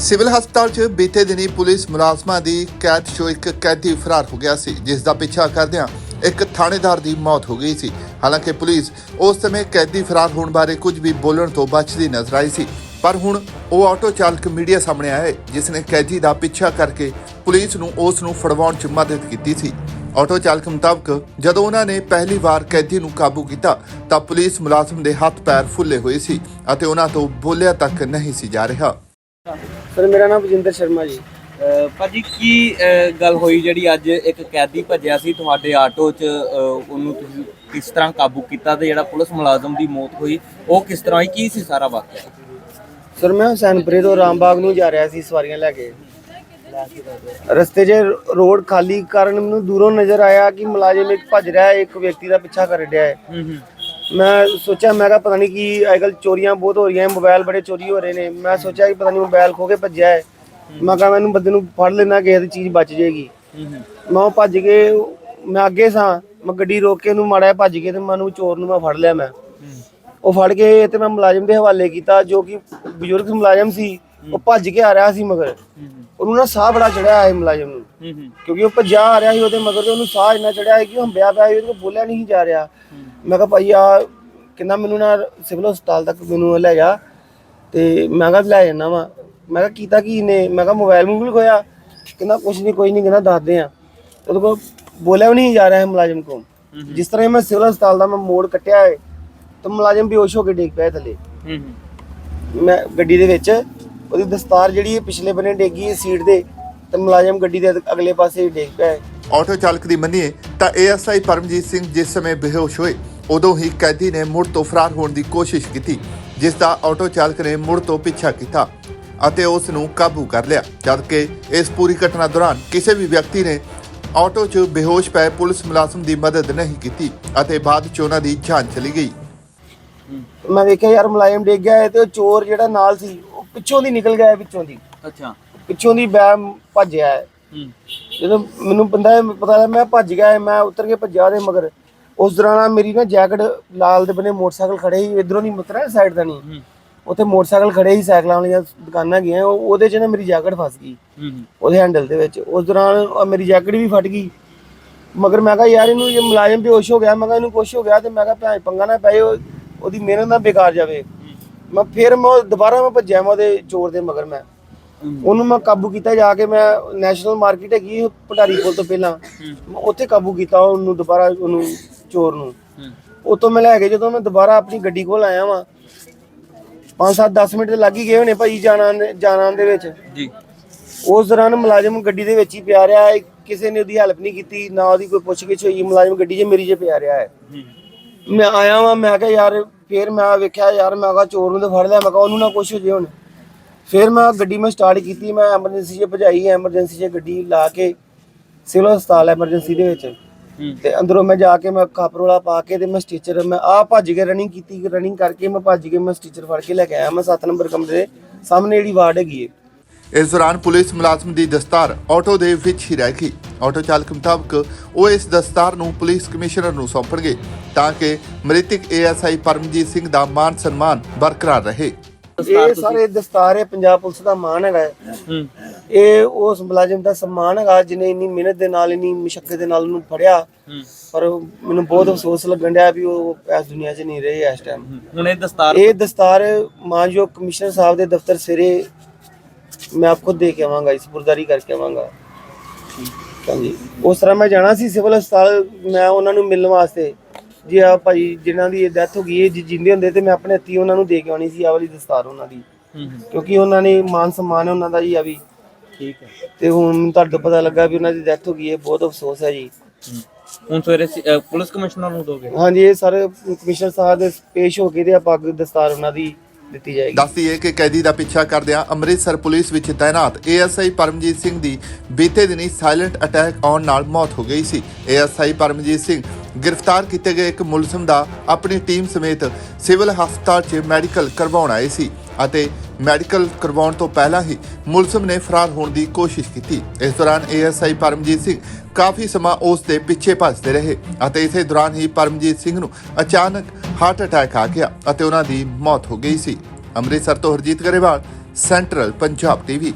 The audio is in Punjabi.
ਸਿਵਲ ਹਸਪਤਾਲ 'ਚ ਬੀਤੇ ਦਿਨੀ ਪੁਲਿਸ ਮੁਲਾਜ਼ਮਾਂ ਦੀ ਕੈਦ 'ਚੋਂ ਇੱਕ ਕੈਦੀ ਫਰਾਰ ਹੋ ਗਿਆ ਸੀ ਜਿਸ ਦਾ ਪਿੱਛਾ ਕਰਦਿਆਂ ਇੱਕ ਥਾਣੇਦਾਰ ਦੀ ਮੌਤ ਹੋ ਗਈ ਸੀ। ਹਾਲਾਂਕਿ ਪੁਲਿਸ ਉਸ ਸਮੇਂ ਕੈਦੀ ਫਰਾਰ ਹੋਣ ਬਾਰੇ ਕੁਝ ਵੀ ਬੋਲਣ ਤੋਂ ਬਚਦੀ ਨਜ਼ਰ ਆਈ ਸੀ ਪਰ ਹੁਣ ਉਹ ਆਟੋ ਚਾਲਕ ਮੀਡੀਆ ਸਾਹਮਣੇ ਆਇਆ ਹੈ, ਜਿਸ ਨੇ ਕੈਦੀ ਦਾ ਪਿੱਛਾ ਕਰਕੇ ਪੁਲਿਸ ਨੂੰ ਉਸ ਨੂੰ ਫੜਵਾਉਣ 'ਚ ਮਦਦ ਕੀਤੀ ਸੀ। ਆਟੋ ਚਾਲਕ ਮੁਤਾਬਕ ਜਦੋਂ ਉਹਨਾਂ ਨੇ ਪਹਿਲੀ ਵਾਰ ਕੈਦੀ ਨੂੰ ਕਾਬੂ ਕੀਤਾ ਤਾਂ ਪੁਲਿਸ ਮੁਲਾਜ਼ਮ ਦੇ ਹੱਥ ਪੈਰ ਫੁੱਲੇ ਹੋਏ ਸੀ ਅਤੇ ਉਹਨਾਂ ਤੋਂ ਬੋਲਿਆ ਤੱਕ ਨਹੀਂ ਸੀ ਜਾ ਰਿਹਾ। ਸਰ ਮੇਰਾ ਨਾਮ ਵਜਿੰਦਰ ਸ਼ਰਮਾ ਜੀ। ਅਹ ਭਾਜੀ ਕੀ ਅਹ ਗੱਲ ਹੋਈ ਜਿਹੜੀ ਅੱਜ ਇੱਕ ਕੈਦੀ ਭੱਜਿਆ ਸੀ ਤੁਹਾਡੇ ਆਟੋ 'ਚ ਅਹ ਉਹਨੂੰ ਤੁਸੀਂ ਕਿਸ ਤਰ੍ਹਾਂ ਕਾਬੂ ਕੀਤਾ ਤੇ ਜਿਹੜਾ ਪੁਲਿਸ ਮੁਲਾਜ਼ਮ ਦੀ ਮੌਤ ਹੋਈ ਉਹ ਕਿਸ ਤਰ੍ਹਾਂ ਹੋਈ ਕੀ ਸੀ ਸਾਰਾ ਵਾਕਿਆ? ਸਰ ਮੈਂ ਹੁਸੈਨਪੁਰੇ ਤੋਂ ਰਾਮਬਾਗ ਨੂੰ ਜਾ ਰਿਹਾ ਸੀ ਸਵਾਰੀਆਂ ਲੈ ਕੇ। ਰਸਤੇ 'ਚ ਰੋਡ ਖਾਲੀ ਕਾਰਨ ਮੈਨੂੰ ਦੂਰੋਂ ਨਜ਼ਰ ਆਇਆ ਕਿ ਮੁਲਾਜ਼ਮ ਇੱਕ ਭੱਜ ਰਿਹਾ ਹੈ ਇੱਕ ਵਿਅਕਤੀ ਦਾ ਪਿੱਛਾ ਕਰ ਰਿਹਾ ਹੈ। ਹੂੰ ਹੂੰ। ਮੈਂ ਸੋਚਿਆ ਮੈਂ ਕਿਹਾ ਪਤਾ ਨਹੀਂ ਕੀ ਅੱਜਕੱਲ ਚੋਰੀਆਂ ਬਹੁਤ ਹੋ ਰਹੀਆਂ ਮੋਬਾਈਲ ਬੜੇ ਚੋਰੀ ਹੋ ਰਹੇ ਨੇ। ਮੈਂ ਸੋਚਿਆ ਕਿ ਪਤਾ ਨਹੀਂ ਮੋਬਾਈਲ ਖੋ ਕੇ ਭੱਜਿਆ ਹੈ। ਮੈਂ ਕਿਹਾ ਮੈਨੂੰ ਬੰਦੇ ਨੂੰ ਫੜ ਲੈਣਾ ਕਿਸੇ ਦੀ ਚੀਜ਼ ਬਚ ਜਾਏਗੀ। ਮੈਂ ਉਹ ਭੱਜ ਕੇ ਮੈਂ ਅੱਗੇ ਸਾਂ ਮੈਂ ਗੱਡੀ ਰੋਕ ਕੇ ਉਹਨੂੰ ਮਾੜਾ ਭੱਜ ਕੇ ਤੇ ਮੈਂ ਉਹਨੂੰ ਚੋਰ ਨੂੰ ਮੈਂ ਫੜ ਲਿਆ ਮੈਂ। ਉਹ ਫੜ ਕੇ ਤੇ ਮੈਂ ਮੁਲਾਜ਼ਮ ਦੇ ਹਵਾਲੇ ਕੀਤਾ ਜੋ ਕਿ ਬਜ਼ੁਰਗ ਮੁਲਾਜ਼ਮ ਸੀ ਉਹ ਭੱਜ ਕੇ ਆ ਰਿਹਾ ਸੀ ਮਗਰ। ਉਹਨੂੰ ਨਾ ਸਾਹ ਬੜਾ ਚੜਿਆ ਹੈ ਮੁਲਾਜ਼ਮ ਨੂੰ। ਕਿਉਂਕਿ ਉਹ ਭੱਜਾ ਆ ਰਿਹਾ ਸੀ ਉਹਦੇ ਮਗਰ ਤੇ ਉਹਨੂੰ ਸਾਹ ਇੰਨਾ ਚੜਿਆ ਹੈ ਕਿ ਉਹ ਹੰਬਿਆ ਪਿਆ ਸੀ ਉਹਦੇ ਕੋਲ ਬੋਲਿਆ ਨਹੀਂ ਜਾ ਰਿਹਾ। ਮੈਂ ਕਿਹਾ ਭਾਈ ਆ ਕਹਿੰਦਾ ਮੈਨੂੰ ਨਾ ਸਿਵਲ ਹਸਪਤਾਲ ਤੱਕ ਮੈਨੂੰ ਲੈ ਜਾ। ਤੇ ਮੈਂ ਕਿਹਾ ਲੈ ਜਾਣਾ ਵਾ। ਮੈਂ ਕਿਹਾ ਕੀਤਾ ਕੀ ਨੇ ਮੈਂ ਕਿਹਾ ਮੋਬਾਈਲ ਮੂਬਲ ਖੋਇਆ। ਕਹਿੰਦਾ ਕੁਛ ਨਹੀਂ ਕੋਈ ਨਹੀਂ ਕਹਿੰਦਾ ਦੱਸਦੇ ਆ। ਉਹਦੇ ਕੋਲ ਬੋਲਿਆ ਵੀ ਨਹੀਂ ਜਾ ਰਿਹਾ ਹੈ ਮੁਲਾਜ਼ਮ ਕੋਲ। ਜਿਸ ਤਰ੍ਹਾਂ ਮੈਂ ਸਿਵਲ ਹਸਪਤਾਲ ਦਾ ਮੈਂ ਮੋੜ ਕੱਟਿਆ ਹੈ ਤਾਂ ਮੁਲਾਜ਼ਮ ਬੇਹੋਸ਼ ਹੋ ਕੇ ਡਿੱਗ ਪਿਆ ਥੱਲੇ। ਹੂੰ ਹੂੰ ਮੈਂ ਗੱਡੀ ਦੇ ਵਿੱਚ ਉਹਦੀ ਦਸਤਾਰ ਜਿਹੜੀ ਹੈ ਪਿਛਲੇ ਬੰਨੇ ਡੇਗੀ ਹੈ ਸੀਟ ਦੇ ਤੇ ਮੁਲਾਜ਼ਮ ਗੱਡੀ ਦੇ ਅਗਲੇ ਪਾਸੇ ਡਿੱਗ ਪਿਆ ਆਟੋ ਚਾਲਕ ਦੀ ਮੰਨੀਏ ਤਾਂ ਏਐਸਆਈ ਪਰਮਜੀਤ ਸਿੰਘ ਜਿਸ ਸਮੇਂ ਬੇਹੋਸ਼ ਹੋਏ ਉਦੋਂ ਹੀ ਕੈਦੀ ਨੇ ਮੁੜ ਤੋਂ ਫਰਾਰ ਹੋਣ ਦੀ ਕੋਸ਼ਿਸ਼ ਕੀਤੀ ਜਿਸ ਦਾ ਆਟੋ ਚਾਲਕ ਨੇ ਮੁੜ ਤੋਂ ਪਿੱਛਾ ਕੀਤਾ ਅਤੇ ਉਸ ਨੂੰ ਕਾਬੂ ਕਰ ਲਿਆ ਜਦਕਿ ਇਸ ਪੂਰੀ ਘਟਨਾ ਦੌਰਾਨ ਕਿਸੇ ਵੀ ਵਿਅਕਤੀ ਨੇ ਆਟੋ 'ਚ ਬੇਹੋਸ਼ ਪਏ ਪੁਲਿਸ ਮੁਲਾਜ਼ਮ ਦੀ ਮਦਦ ਨਹੀਂ ਕੀਤੀ ਅਤੇ ਬਾਅਦ 'ਚ ਉਹਨਾਂ ਦੀ ਜਾਨ ਚਲੀ ਗਈ। ਮੈਂ ਵੇਖਿਆ ਯਾਰ ਮੁਲਾਜ਼ਮ ਡਿੱਗ ਗਿਆ ਹੈ ਤੇ ਉਹ ਚੋਰ ਜਿਹੜਾ ਨਾਲ ਸੀ ਉਹ ਪਿੱਛੋਂ ਦੀ ਨਿਕਲ ਗਿਆ ਹੈ ਪਿੱਛੋਂ ਦੀ। ਅੱਛਾ। ਪਿੱਛੋਂ ਦੀ ਬੈ ਭੱਜਿਆ ਹੈ। ਜਦੋਂ ਮੈਨੂੰ ਬੰਦਾ ਪਤਾ ਲੱਗਾ ਮੈਂ ਭੱਜ ਗਿਆ ਹੈ, ਮੈਂ ਉਤਰ ਕੇ ਭੱਜਾ ਉਹਦੇ ਮਗਰ। ਉਸ ਦੌਰਾਨ ਮੇਰੀ ਨਾ ਜੈਕਟ ਲਾਲ ਦੇ ਬਨੇ ਮੋਟਰਸਾਈਕਲ ਖੜੇ ਸੀ ਇਧਰੋਂ ਨਹੀਂ ਮੁਤਰਾ ਸਾਈਡ ਦਾ ਨਹੀਂ। ਹੂੰ। ਉੱਥੇ ਮੋਟਰਸਾਈਕਲ ਖੜੇ ਸੀ ਸਾਈਕਲਾਂ ਵਾਲੀਆਂ ਦੁਕਾਨਾਂ ਗਈਆਂ ਉਹ- ਉਹਦੇ 'ਚ ਨਾ ਮੇਰੀ ਜੈਕਟ ਫਸ ਗਈ। ਹੂੰ ਹੂੰ। ਉਹਦੇ ਹੈਂਡਲ ਦੇ ਵਿੱਚ। ਉਸ ਦੌਰਾਨ ਮੇਰੀ ਜੈਕਟ ਵੀ ਫਟ ਗਈ। ਮਗਰ ਮੈਂ ਕਿਹਾ ਯਾਰ ਇਹਨੂੰ ਇਹ ਮੁਲਾਜ਼ਮ ਬੇਹੋਸ਼ ਹੋ ਗਿਆ। ਮੈਂ ਕਿਹਾ ਇਹਨੂੰ ਕੁਛ ਹੋ ਗਿਆ? ਤੇ ਮੈਂ ਕਿਹਾ ਭੈਣ ਪੰਗਾ ਨਾ ਪਏ ਉਹ- ਉਹਦੀ ਮਿਹਨਤ ਨਾ ਬੇਕਾਰ ਜਾਵੇ। ਮੈਂ ਫਿਰ ਮੈਂ ਦੁਬਾਰਾ ਮੈਂ ਭੱਜਿਆ ਮੈਂ ਉਹਦੇ ਚੋਰ ਦੇ ਮਗਰ ਮੈਂ। ਉਹਨੂੰ ਮੈਂ ਕਾਬੂ ਕੀਤਾ ਜਾ ਕੇ ਮੈਂ ਨੈਸ਼ਨਲ ਮਾਰਕੀਟ ਹੈਗੀ ਪਟਾਰੀ ਪੁਲ ਤੋਂ ਪਹਿਲਾਂ। ਉੱਥੇ ਕਾਬੂ ਕੀਤਾ ਉਹਨੂੰ ਦੁਬਾਰਾ ਉਹਨੂੰ ਚੋਰ ਨੂੰ। ਉਤੋਂ ਮੈਂ ਲੈ ਕੇ ਜਦੋਂ ਮੈਂ ਦੁਬਾਰਾ ਆਪਣੀ ਗੱਡੀ ਕੋਲ ਆਇਆ ਵਾਂ 5-7 10 ਮਿੰਟ ਲੱਗ ਹੀ ਗਏ ਹੋਣੇ ਭਾਈ ਜਾਣਾ ਜਾਣਾ ਦੇ ਵਿੱਚ। ਜੀ। ਉਸ ਦੌਰਾਨ ਮੁਲਾਜ਼ਮ ਗੱਡੀ ਦੇ ਵਿੱਚ ਹੀ ਪਿਆ ਰਿਹਾ ਹੈ। ਕਿਸੇ ਨੇ ਉਹਦੀ ਹੈਲਪ ਨਹੀਂ ਕੀਤੀ ਨਾ ਉਹਦੀ ਕੋਈ ਪੁੱਛਗਿੱਛ ਹੋਈ ਮੁਲਾਜ਼ਮ ਗੱਡੀ 'ਚ ਮੇਰੀ 'ਚ ਪਿਆ ਰਿਹਾ ਹੈ। ਮੈਂ ਆਇਆ ਵਾਂ ਮੈਂ ਕਿਹਾ ਯਾਰ ਫੇਰ ਮੈਂ ਵੇਖਿਆ ਯਾਰ ਮੈਂ ਕਿਹਾ ਚੋਰ ਨੂੰ ਤਾਂ ਫੜ ਲਿਆ ਮੈਂ ਕਿਹਾ ਉਹਨੂੰ ਨਾ ਕੁਛ ਹੋ ਜੇ ਹੁਣ। ਫਿਰ ਮੈਂ ਗੱਡੀ ਮੈਂ ਸਟਾਰਟ ਕੀਤੀ ਮੈਂ ਐਮਰਜੈਂਸੀ 'ਚ ਭਜਾਈ ਐਮਰਜੈਂਸੀ 'ਚ ਗੱਡੀ ਲਾ ਕੇ ਸਿਵਲ ਹਸਪਤਾਲ ਐਮਰਜੈਂਸੀ ਦੇ ਵਿੱਚ। ਤੇ ਅੰਦਰੋਂ ਮੈਂ ਜਾ ਕੇ ਮੈਂ ਕਾਪਰੋਲਾ ਪਾ ਕੇ ਤੇ ਮੈਂ ਸਟੀਚਰ ਮੈਂ ਆ ਭੱਜ ਕੇ ਰਨਿੰਗ ਕੀਤੀ ਰਨਿੰਗ ਕਰਕੇ ਮੈਂ ਭੱਜ ਕੇ ਮੈਂ ਸਟੀਚਰ ਫੜ ਕੇ ਲੈ ਕੇ ਆਇਆ। ਮੈਂ 7 ਨੰਬਰ ਕਮਰੇ ਦੇ ਸਾਹਮਣੇ ਜਿਹੜੀ ਵਾਰਡ ਹੈਗੀ ਹੈ ਇਸ ਦੌਰਾਨ ਪੁਲਿਸ ਮੁਲਾਜ਼ਮ ਦੀ ਦਸਤਾਰ ਆਟੋ ਦੇ ਵਿੱਚ ਹੀ ਰਹਿ ਗਈ। ਆਟੋ ਚਾਲਕ ਮੁਤਾਬਕ ਉਹ ਇਸ ਦਸਤਾਰ ਨੂੰ ਪੁਲਿਸ ਕਮਿਸ਼ਨਰ ਨੂੰ ਸੌਂਪਣਗੇ ਤਾਂ ਕਿ ਮ੍ਰਿਤਕ ਏਐਸਆਈ ਪਰਮਜੀਤ ਸਿੰਘ ਦਾ ਮਾਨ ਸਨਮਾਨ ਬਰਕਰਾਰ ਰਹੇ। ਇਹ ਸਾਰੇ ਦਸਤਾਰ ਪੰਜਾਬ ਪੁਲਿਸ ਦਾ ਮਾਣ ਹੈਗਾ ਹੈ। ਇਹ ਉਸ ਮੁਲਾਜ਼ਮ ਦਾ ਸਨਮਾਨ ਹੈਗਾ ਜਿਹਨੇ ਇੰਨੀ ਮਿਹਨਤ ਦੇ ਨਾਲ ਇੰਨੀ ਮੁਸ਼ਕਲ ਦੇ ਨਾਲ ਉਹਨੂੰ ਫੜਿਆ। ਪਰ ਮੈਨੂੰ ਬਹੁਤ ਅਫਸੋਸ ਲੱਗਣ ਡਿਆ ਵੀ ਉਹ ਇਸ ਦੁਨੀਆ 'ਚ ਨਹੀਂ ਰਹੇ ਇਸ ਟਾਈਮ। ਹੁਣ ਇਹ ਦਸਤਾਰ ਇਹ ਦਸਤਾਰ ਮਾਨਯੋਗ ਕਮਿਸ਼ਨਰ ਸਾਹਿਬ ਦੇ ਦਫ਼ਤਰ ਸਿਰੇ ਮੈਂ ਆਪ ਖੁਦ ਦੇ ਕੇ ਆਵਾਂਗਾ ਇਸ ਸਪੁਰਦਾਰੀ ਕਰਕੇ ਆਵਾਂਗਾ। ਹਾਂਜੀ। ਉਸ ਤਰ੍ਹਾਂ ਮੈਂ ਜਾਣਾ ਸੀ ਸਿਵਲ ਹਸਪਤਾਲ ਮੈਂ ਉਹਨਾਂ ਨੂੰ ਮਿਲਣ ਵਾਸਤੇ। ਜੀ ਆ ਭਾਈ ਜਿਨ੍ਹਾਂ ਦੀ ਡੈਥ ਹੋ ਗਈ ਹੈ ਜੇ ਜਿੰਦੇ ਹੁੰਦੇ ਤੇ ਮੈਂ ਆਪਣੇ ਹੱਥੀਂ ਉਹਨਾਂ ਨੂੰ ਦੇ ਕੇ ਆਉਣੀ ਸੀ ਆ ਵਾਲੀ ਦਸਤਾਰ ਉਹਨਾਂ ਦੀ। ਕਿਉਂਕਿ ਉਹਨਾਂ ਨੇ ਮਾਨ ਸਨਮਾਨ ਹੈ ਉਹਨਾਂ ਦਾ ਜੀ ਆ ਵੀ। ਠੀਕ ਹੈ। ਤੇ ਹੁਣ ਮੈਨੂੰ ਤੁਹਾਡੇ ਤੋਂ ਪਤਾ ਲੱਗਾ ਵੀ ਉਹਨਾਂ ਦੀ ਡੈਥ ਹੋ ਗਈ ਹੈ ਬਹੁਤ ਅਫਸੋਸ ਹੈ ਜੀ। ਹੂੰ। ਹੁਣ ਸਵੇਰੇ ਸ- ਅਹ ਪੁਲਿਸ ਕਮਿਸ਼ਨਰ ਨੂੰ ਦੋਗੇ? ਹਾਂਜੀ ਇਹ ਸਾਰੇ ਕਮਿਸ਼ਨਰ ਸਾਹਿਬ ਦੇ ਪੇਸ਼ ਹੋ ਕੇ ਤੇ ਆਪਾਂ ਅੱਗੇ ਦਸਤਾਰ ਉਹਨਾਂ ਦੀ ਦਿੱਤੀ ਜਾਏਗੀ। ਦੱਸਦੀਏ ਕਿ ਕੈਦੀ ਦਾ ਪਿੱਛਾ ਕਰਦਿਆਂ ਅੰਮ੍ਰਿਤਸਰ ਪੁਲਿਸ ਵਿੱਚ ਤਾਇਨਾਤ ਏਐਸਆਈ ਪਰਮਜੀਤ ਸਿੰਘ ਦੀ ਬੀਤੇ ਦਿਨੀ ਸਾਇਲੈਂਟ ਅਟੈਕ ਆਉਣ ਨਾਲ ਮੌਤ ਹੋ ਗਈ ਸੀ। ਏਐਸਆਈ ਪਰਮਜੀਤ ਸਿੰਘ ਗ੍ਰਿਫਤਾਰ ਕੀਤੇ ਗਏ ਇੱਕ ਮੁਲਜ਼ਮ ਦਾ ਆਪਣੀ ਟੀਮ ਸਮੇਤ ਸਿਵਲ ਹਸਪਤਾਲ 'ਚ ਮੈਡੀਕਲ ਕਰਵਾਉਣ ਆਏ ਸੀ ਅਤੇ ਮੈਡੀਕਲ ਕਰਵਾਉਣ ਤੋਂ ਪਹਿਲਾਂ ਹੀ ਮੁਲਜ਼ਮ ਨੇ ਫਰਾਰ ਹੋਣ ਦੀ ਕੋਸ਼ਿਸ਼ ਕੀਤੀ। ਇਸ ਦੌਰਾਨ ਏਐਸਆਈ ਪਰਮਜੀਤ ਸਿੰਘ ਕਾਫੀ ਸਮਾਂ ਉਸ ਦੇ ਪਿੱਛੇ ਭੱਜਦੇ ਰਹੇ ਅਤੇ ਇਸੇ ਦੌਰਾਨ ਹੀ ਪਰਮਜੀਤ ਸਿੰਘ ਨੂੰ ਅਚਾਨਕ ਹਾਰਟ ਅਟੈਕ ਆ ਗਿਆ ਅਤੇ ਉਹਨਾਂ ਦੀ ਮੌਤ ਹੋ ਗਈ ਸੀ। ਅੰਮ੍ਰਿਤਸਰ ਤੋਂ ਹਰਜੀਤ ਗਰੇਵਾਲ, ਸੈਂਟਰਲ ਪੰਜਾਬ ਟੀਵੀ।